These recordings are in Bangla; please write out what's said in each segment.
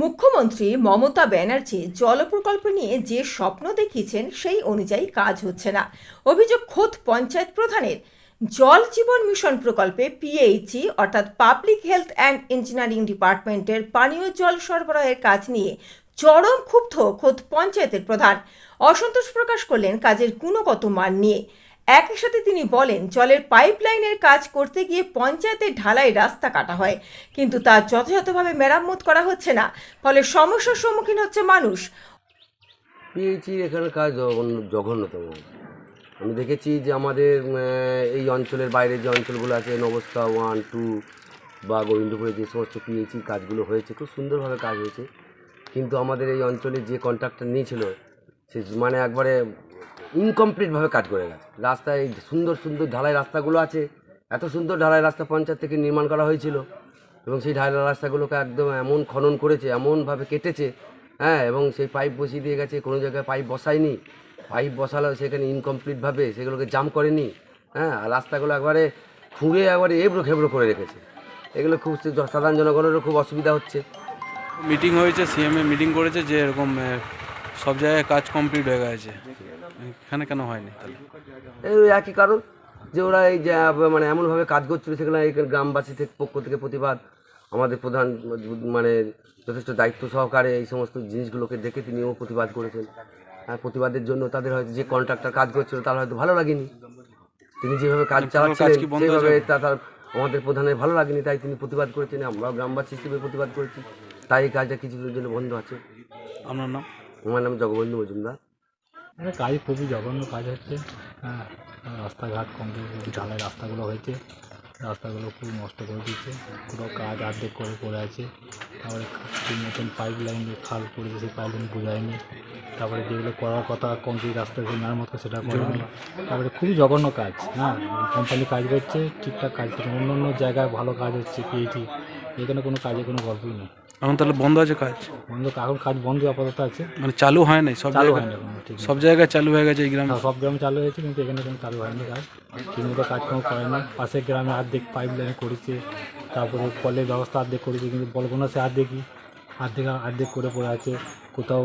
মুখ্যমন্ত্রী মমতা ব্যানার্জি জল প্রকল্প নিয়ে যে স্বপ্ন দেখিয়েছেন, সেই অনুযায়ী কাজ হচ্ছে না। অভিযোগ খোদ পঞ্চায়েত প্রধানের। জল জীবন মিশন প্রকল্পে পিএইচই, অর্থাৎ পাবলিক হেলথ অ্যান্ড ইঞ্জিনিয়ারিং ডিপার্টমেন্টের পানীয় জল সরবরাহের কাজ নিয়ে চরম ক্ষুব্ধ খোদ পঞ্চায়েতের প্রধান। অসন্তোষ প্রকাশ করলেন কাজের গুণগত মান নিয়ে। একই সাথে তিনি বলেন, জলের পাইপলাইনের কাজ করতে গিয়ে পঞ্চায়েতের ঢালাই রাস্তা কাটা হয়। কিন্তু তা যথাযথভাবে মেরামত করা হচ্ছে না, ফলে সমস্যার সম্মুখীন হচ্ছে মানুষ। পেয়েছি এখানে কাজ জঘন্যতম। আমি দেখেছি যে আমাদের এই অঞ্চলের বাইরে যে অঞ্চলগুলো আছে, নবস্থা ওয়ান, টু বা গোবিন্দপুরে যে সমস্ত পিএইচি কাজগুলো হয়েছে, খুব সুন্দরভাবে কাজ হয়েছে। কিন্তু আমাদের এই অঞ্চলে যে কন্ট্রাক্টর নিয়েছিল, সে মানে একবারে ইনকমপ্লিটভাবে কাজ করে গেছে। রাস্তায় সুন্দর সুন্দর ঢালাই রাস্তাগুলো আছে, এত সুন্দর ঢালাই রাস্তা পঞ্চায়েত থেকে নির্মাণ করা হয়েছিল এবং সেই ঢালাই রাস্তাগুলোকে একদম এমন খনন করেছে এমনভাবে কেটেছে হ্যাঁ এবং সেই পাইপ বসিয়ে দিয়ে গেছে, কোনো জায়গায় পাইপ বসায়নি, পাইপ বসালো সেখানে ইনকমপ্লিটভাবে সেগুলোকে জাম করেনি হ্যাঁ আর রাস্তাগুলো একবারে খুঁড়ে একবারে এবড়ো খেবড়ো করে রেখেছে। এগুলো খুব সাধারণ জনগণেরও খুব অসুবিধা হচ্ছে। মিটিং হয়েছে সিএমএ মিটিং করেছে যে এরকম সব জায়গায় কাজ কমপ্লিট হয়ে গেছে। এখানে কেন হয়নি? তাহলে এই একই কারণ যে ওরা এই যে মানে এমনভাবে কাজ করছিল সেগুলো এই গ্রামবাসী থেকে পক্ষ থেকে প্রতিবাদ। আমাদের প্রধান মানে যথেষ্ট দায়িত্ব সহকারে এই সমস্ত জিনিসগুলোকে দেখে তিনিও প্রতিবাদ করেছেন। হ্যাঁ প্রতিবাদের জন্য তাদের হয়তো যে কন্ট্রাক্টর কাজ করছিল তার হয়তো ভালো লাগেনি। তিনি যেভাবে কাজ চালাচ্ছিলেন সেভাবে তা তার আমাদের প্রধানের ভালো লাগেনি তাই তিনি প্রতিবাদ করেছেন। আমরাও গ্রামবাসী হিসেবে প্রতিবাদ করেছি। তাই এই কাজটা কিছুদিনের জন্য বন্ধ আছে। আপনার নাম? আমার নাম জগবন্ধু মজুমদার। মানে কাজ খুবই জঘন্য কাজ হচ্ছে। হ্যাঁ রাস্তাঘাট কমপ্লিট ঢালাই রাস্তাগুলো হয়েছে। রাস্তাগুলো খুব নষ্ট করে দিচ্ছে। পুরো কাজ অর্ধেক করে পড়ে আছে। তারপরে ঠিক মতন পাইপ লাইন খাল পড়েছে সেই পাইপ লাইন বোঝায়নি। তারপরে যেগুলো করার কথা কমপ্লিট রাস্তা মেরামত করে সেটা করেনি তারপরে খুবই জঘন্য কাজ হ্যাঁ। কোম্পানি কাজ করছে ঠিকঠাক কাজ করছে অন্য অন্য জায়গায় ভালো কাজ হচ্ছে পিএইটি এখানে কোনো কাজে কোনো গল্পই নেই। এখন তাহলে বন্ধ আছে কাজ? বন্ধ এখন কাজ বন্ধ আপাতত আছে। মানে চালু হয় নাই সব চালু হয় না কোনো ঠিক সব জায়গায় চালু হয়ে গেছে এই গ্রামে? হ্যাঁ, সব গ্রামে চালু হয়েছে কিন্তু এখানে কোনো চালু হয়নি কাজ। ঠিকমতো কাজকর্ম করে না। পাশের গ্রামে অর্ধেক পাইপ লাইন করেছে তারপরে কলের ব্যবস্থা অর্ধেক করেছে কিন্তু বলগুনা সে অর্ধেকই অর্ধেক অর্ধেক করে পড়ে আছে। কোথাও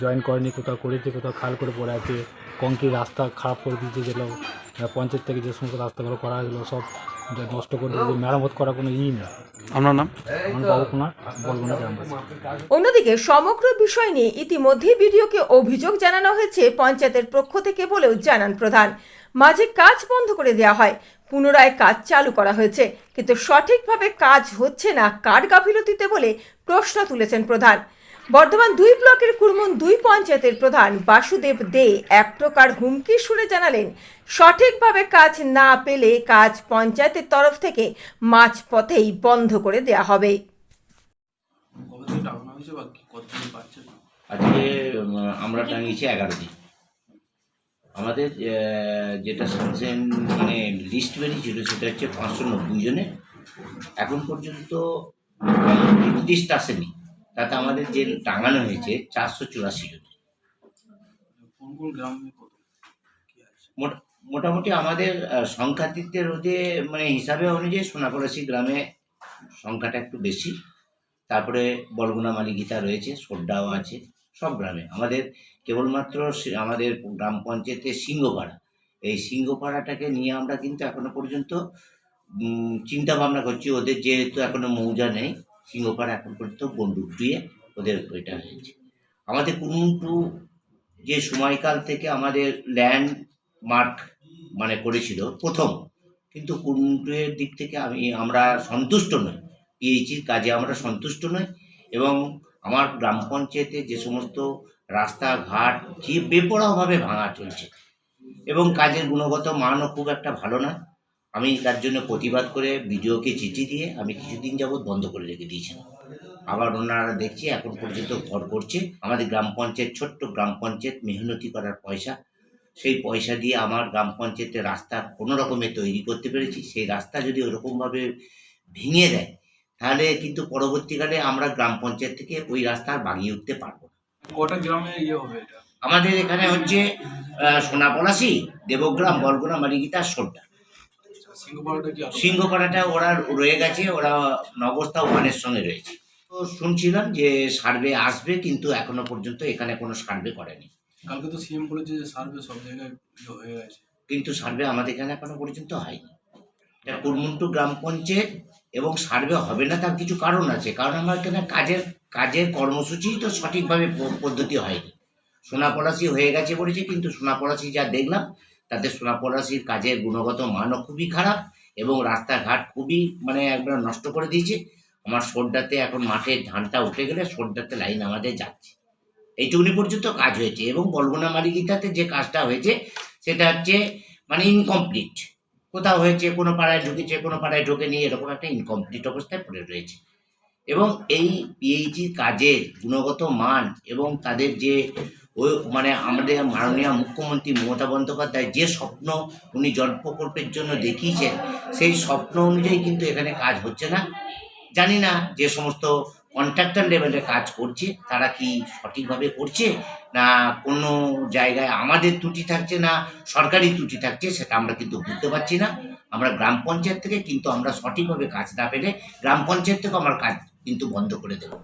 জয়েন করেনি কোথাও করেছে কোথাও খাল করে পড়ে আছে। কংক্রিট রাস্তা খারাপ করে দিয়েছে যেগুলো আহ, পঞ্চায়েত থেকে যে সমস্ত রাস্তাগুলো করা হয়েছিল সব যা নষ্ট করে দিয়েছে মেরামত করা কোনো ই না আপনার নাম? আমার বলগুনা গ্রামবাসী অন্যদিকে সমগ্র বিষয় নিয়ে ইতিমধ্যেই ভিডিওকে অভিযোগ জানানো হয়েছে পঞ্চায়েতের পক্ষ থেকে বলেও জানান প্রধান। মাঝে কাজ বন্ধ করে দেওয়া হয় পুনরায় কাজ চালু করা হয়েছে কিন্তু সঠিকভাবে কাজ হচ্ছে না কার গাফিলতিতে বলে প্রশ্ন তুলেছেন প্রধান। বর্ধমান দুই ব্লকের কুরমুন দুই পঞ্চায়েতের প্রধান বাসুদেব দে এক প্রকার হুমকি সুরে জানালেন, সঠিকভাবে কাজ না পেলে কাজ পঞ্চায়েতের তরফ থেকে মাঝপথেই বন্ধ করে দেওয়া হবে। আজকে আমরা টাঙিয়েছি এগারো দিন। আমাদের যেটা সানসেন মানে লিস্ট বেরিয়েছিল সেটা হচ্ছে পাঁচশো নব্বই জনে এখন পর্যন্ত লিস্ট আসেনি। তাতে আমাদের যে টাঙানো হয়েছে চারশো চুরাশি জন মোট- মোটামুটি আমাদের সংখ্যাতীতের যে মানে হিসাবে অনুযায়ী সোনাপলাশি গ্রামে সংখ্যাটা একটু বেশি। তারপরে বলগুনা মালিকিতা রয়েছে সোড্ডাও আছে সব গ্রামে। আমাদের কেবলমাত্র আমাদের গ্রাম পঞ্চায়েতের সিংহপাড়া। এই সিংহপাড়াটাকে নিয়ে আমরা কিন্তু এখনও পর্যন্ত চিন্তা ভাবনা করছি। ওদের যেহেতু এখনও মৌজা নেই সিংহপাড়া এখন পর্যন্ত বন্দুক দিয়ে ওদের ওইটা হয়েছে। আমাদের কুনুটু যে সময়কাল থেকে আমাদের ল্যান্ড মার্ক মানে করেছিল, প্রথম, কিন্তু কুনুটুয়ের দিক থেকে আমি, আমরা সন্তুষ্ট নই। পিএইচির কাজে আমরা সন্তুষ্ট নই এবং আমার গ্রাম পঞ্চায়েতে যে সমস্ত রাস্তাঘাট যে বেপরোয়াভাবে ভাঙা চলছে এবং কাজের গুণগত মানও খুব একটা ভালো না। আমি তার জন্য প্রতিবাদ করে বিডিওকে চিঠি দিয়ে আমি কিছুদিন যাবৎ বন্ধ করে রেখে দিয়েছিলাম। আবার ওনারা দেখছি এখন পর্যন্ত ঘর করছে। আমাদের গ্রাম পঞ্চায়েত ছোট্ট গ্রাম পঞ্চায়েত মেহনতি করার পয়সা। সেই পয়সা দিয়ে আমার গ্রাম পঞ্চায়েতের রাস্তা কোনো রকমে তৈরি করতে পেরেছি। সেই রাস্তা যদি ওরকমভাবে ভেঙে দেয় তাহলে কিন্তু পরবর্তীকালে আমরা গ্রাম পঞ্চায়েত থেকে ওই রাস্তা বাগিয়ে উঠতে পারব কটা গ্রামে ইয়ে হবে আমাদের এখানে হচ্ছে সোনাপলাশি দেবগ্রাম বলগুনা মালিকিতা সোড্ডা সিংহপাড়াটা ওরা রয়ে গেছে ওরা নবস্থা ওয়ানের সঙ্গে রয়েছে। তো শুনছিলাম যে সার্ভে আসবে কিন্তু এখনও পর্যন্ত এখানে কোনো সার্ভে করেনি। কালকে তো সিএম বলেছে যে সার্ভে সব জায়গায় ইয়ে হয়ে গেছে। কিন্তু সার্ভে আমাদের এখানে এখনও পর্যন্ত হয়নি। এটা কুরমুন্টু গ্রাম পঞ্চায়েত এবং সার্ভে হবে না তার কিছু কারণ আছে। কারণ আমার এখানে কাজের কাজের কর্মসূচি তো সঠিকভাবে পদ্ধতি হয়নি। সোনাপলাশি হয়ে গেছে বলেছে কিন্তু সোনাপলাশি যা দেখলাম তাতে সোনাপলাশির কাজের গুণগত মানও খুবই খারাপ এবং রাস্তাঘাট খুবই মানে একবার নষ্ট করে দিয়েছে। আমার সর্দাতে এখন মাঠের ধানটা উঠে গেলে সর্দাতে লাইন আমাদের যাচ্ছে। এইটুকুনি পর্যন্ত কাজ হয়েছে এবং বলগুনা মালিকিতাতে যে কাজটা হয়েছে, সেটা হচ্ছে মানে ইনকমপ্লিট কোথাও হয়েছে, কোনো পাড়ায় ঢুকেছে, কোনো পাড়ায় ঢুকে নিয়ে এরকম একটা ইনকমপ্লিট অবস্থায় পড়ে রয়েছে। এবং এই পিএইচি কাজের গুণগত মান এবং তাদের যে ওই মানে আমাদের মাননীয় মুখ্যমন্ত্রী মমতা বন্দ্যোপাধ্যায় যে স্বপ্ন উনি জল প্রকল্পের জন্য দেখিয়েছেন, সেই স্বপ্ন অনুযায়ী কিন্তু এখানে কাজ হচ্ছে না। জানি না যে সমস্ত কন্ট্রাক্টর লেভেলে কাজ করছে, তারা কি সঠিকভাবে করছে না কোনো জায়গায় আমাদের ত্রুটি থাকছে না, সরকারি ত্রুটি থাকছে সেটা আমরা কিন্তু বুঝতে পারছি না। আমরা গ্রাম পঞ্চায়েত থেকে কিন্তু আমরা সঠিকভাবে কাজ না পেলে গ্রাম পঞ্চায়েত থেকে আমার কাজ কিন্তু বন্ধ করে দেবো।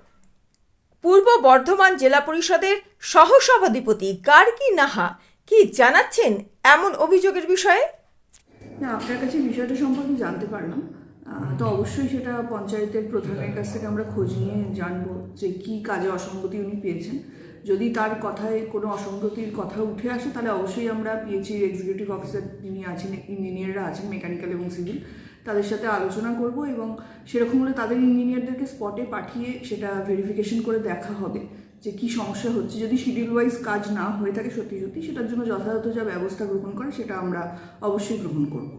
পূর্ব বর্ধমান জেলা পরিষদের সহসভাধিপতি গার্গী নাহা কি জানাচ্ছেন এমন অভিযোগের বিষয়ে? না, আপনার কাছে বিষয়টা সম্পর্কে জানতে পারলাম। তো অবশ্যই সেটা পঞ্চায়েতের প্রধানের কাছ থেকে আমরা খোঁজ নিয়ে জানব যে কি কাজে অসঙ্গতি উনি পেয়েছেন। যদি তার কথায় কোনো অসঙ্গতির কথা উঠে আসে, তাহলে অবশ্যই আমরা পিএইচি এক্সিকিউটিভ অফিসার যিনি আছেন ইঞ্জিনিয়াররা আছেন মেকানিক্যাল এবং সিভিল তাদের সাথে আলোচনা করব এবং সেরকম হলে তাদের ইঞ্জিনিয়ারদেরকে স্পটে পাঠিয়ে সেটা ভেরিফিকেশন করে দেখা হবে যে কি সমস্যা হচ্ছে। যদি শিডিউল ওয়াইজ কাজ না হয়ে থাকে সত্যি সত্যি, সেটার জন্য যথাযথ যা ব্যবস্থা গ্রহণ করে সেটা আমরা অবশ্যই গ্রহণ করব।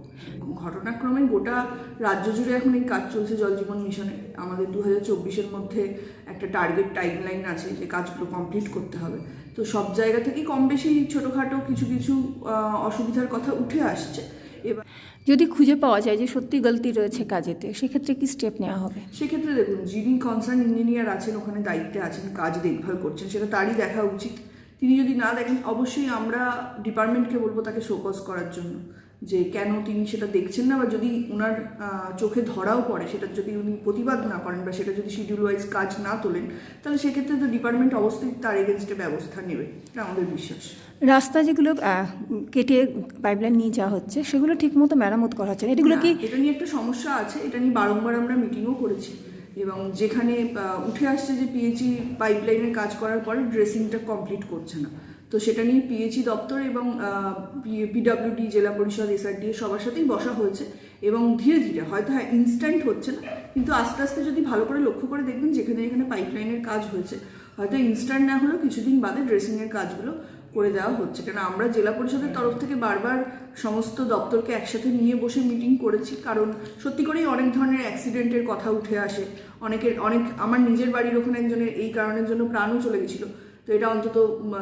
ঘটনাক্রমে গোটা রাজ্য জুড়ে এখন এই কাজ চলছে জল জীবন মিশনে। আমাদের দু হাজার চব্বিশের মধ্যে একটা টার্গেট টাইমলাইন আছে যে কাজগুলো কমপ্লিট করতে হবে। তো সব জায়গা থেকেই কম বেশি ছোটোখাটো কিছু কিছু অসুবিধার কথা উঠে আসছে। এবার যদি খুঁজে পাওয়া যায় যে সত্যি গলতি রয়েছে কাজেতে, সেক্ষেত্রে কি স্টেপ নেওয়া হবে? সেক্ষেত্রে দেখুন, যিনি কনসার্ন ইঞ্জিনিয়ার আছেন, ওখানে দায়িত্বে আছেন, কাজ দেখভাল করছেন, সেটা তারই দেখা উচিত। তিনি যদি না দেখেন, অবশ্যই আমরা ডিপার্টমেন্টকে বলব তাকে শোকজ করার জন্য। যে কেন তিনি সেটা দেখছেন না বা যদি ওনার চোখে ধরাও পড়ে সেটা যদি উনি প্রতিবাদ না করেন বা সেটা যদি শিডিউল ওয়াইজ কাজ না তোলেন তাহলে সেক্ষেত্রে তো ডিপার্টমেন্ট অবশ্যই তার এগেনস্টে ব্যবস্থা নেবে এটা আমাদের বিশ্বাস। রাস্তা যেগুলো কেটে পাইপলাইন নিয়ে যাওয়া হচ্ছে সেগুলো ঠিকমতো মেরামত করা হচ্ছে না। এগুলো কি এটা নিয়ে একটা সমস্যা আছে এটা নিয়ে বারংবার আমরা মিটিংও করেছি। এবং যেখানে উঠে আসছে যে পিএইচি পাইপলাইনের কাজ করার পরে ড্রেসিংটা কমপ্লিট করছে না। তো সেটা নিয়ে পিএইচি দপ্তর এবং পিডব্লিউডি জেলা পরিষদ এসআরডিএ সবার সাথেই বসা হয়েছে এবং ধীরে ধীরে, হয়তো হ্যাঁ ইনস্ট্যান্ট হচ্ছে না, কিন্তু আস্তে আস্তে যদি ভালো করে লক্ষ্য করে দেখবেন যেখানে যেখানে পাইপলাইনের কাজ হয়েছে, হয়তো ইনস্ট্যান্ট না হলেও কিছুদিন বাদে ড্রেসিংয়ের কাজগুলো করে দেওয়া হচ্ছে। কেন আমরা জেলা পরিষদের তরফ থেকে বারবার সমস্ত দপ্তরকে একসাথে নিয়ে বসে মিটিং করেছি, কারণ সত্যি করেই অনেক ধরনের অ্যাক্সিডেন্টের কথা উঠে আসে। অনেকের, অনেক, আমার নিজের বাড়ির ওখানে একজনের এই কারণের জন্য প্রাণও চলে গেছিল। তো এটা অন্তত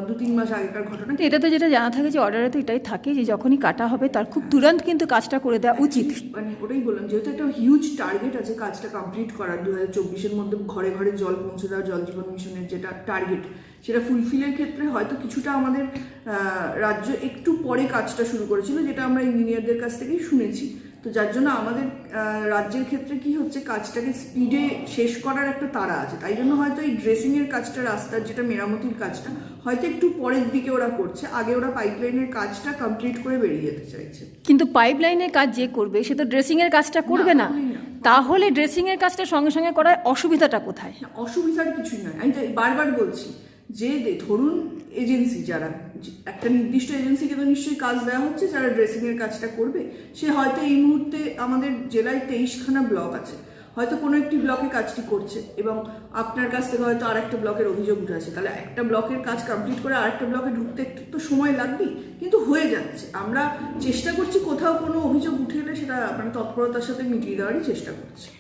দু তিন মাস আগেকার ঘটনা। এটা তো যেটা জানা থাকে যে অর্ডারে তো এটাই থাকে যে যখনই কাটা হবে তার খুব তুরন্ত কিন্তু কাজটা করে দেওয়া উচিত। মানে ওটাই বললাম যেহেতু একটা হিউজ টার্গেট আছে কাজটা কমপ্লিট করার দু হাজার চব্বিশের মধ্যে ঘরে ঘরে জল পৌঁছে দেওয়া জল জীবন মিশনের যেটা টার্গেট সেটা ফুলফিলের ক্ষেত্রে হয়তো কিছুটা আমাদের রাজ্য একটু পরে কাজটা শুরু করেছিল যেটা আমরা ইঞ্জিনিয়ারদের কাছ থেকেই শুনেছি। তো যার জন্য আমাদের রাজ্যের ক্ষেত্রে কি হচ্ছে কাজটাকে স্পিডে শেষ করার একটা তাড়া আছে। তাই জন্য হয়তো এই ড্রেসিংয়ের কাজটা রাস্তার যেটা মেরামতির কাজটা হয়তো একটু পরের দিকে ওরা করছে। আগে ওরা পাইপলাইনের কাজটা কমপ্লিট করে বেরিয়ে যেতে চাইছে। কিন্তু পাইপলাইনের কাজ যে করবে সে তো ড্রেসিংয়ের কাজটা করবে না। তাহলে ড্রেসিংয়ের কাজটা সঙ্গে সঙ্গে করার অসুবিধাটা কোথায়? অসুবিধার কিছুই নয়। আমি তো বারবার বলছি যে ধরুন এজেন্সি যারা একটা নির্দিষ্ট এজেন্সিকে তো নিশ্চয়ই কাজ দেওয়া হচ্ছে, যারা ড্রেসিংয়ের কাজটা করবে, সে হয়তো এই মুহূর্তে আমাদের জেলায় তেইশখানা ব্লক আছে। হয়তো কোনো একটি ব্লকে কাজটি করছে এবং আপনার কাছ থেকে হয়তো আরেকটা ব্লকের অভিযোগ উঠে আছে তাহলে একটা ব্লকের কাজ কমপ্লিট করে আরেকটা ব্লকে ঢুকতে একটু তো সময় লাগবেই, কিন্তু হয়ে যাচ্ছে। আমরা চেষ্টা করছি কোথাও কোনো অভিযোগ উঠে এলে সেটা আপনার তৎপরতার সাথে মিটিয়ে দেওয়ারই চেষ্টা করছি।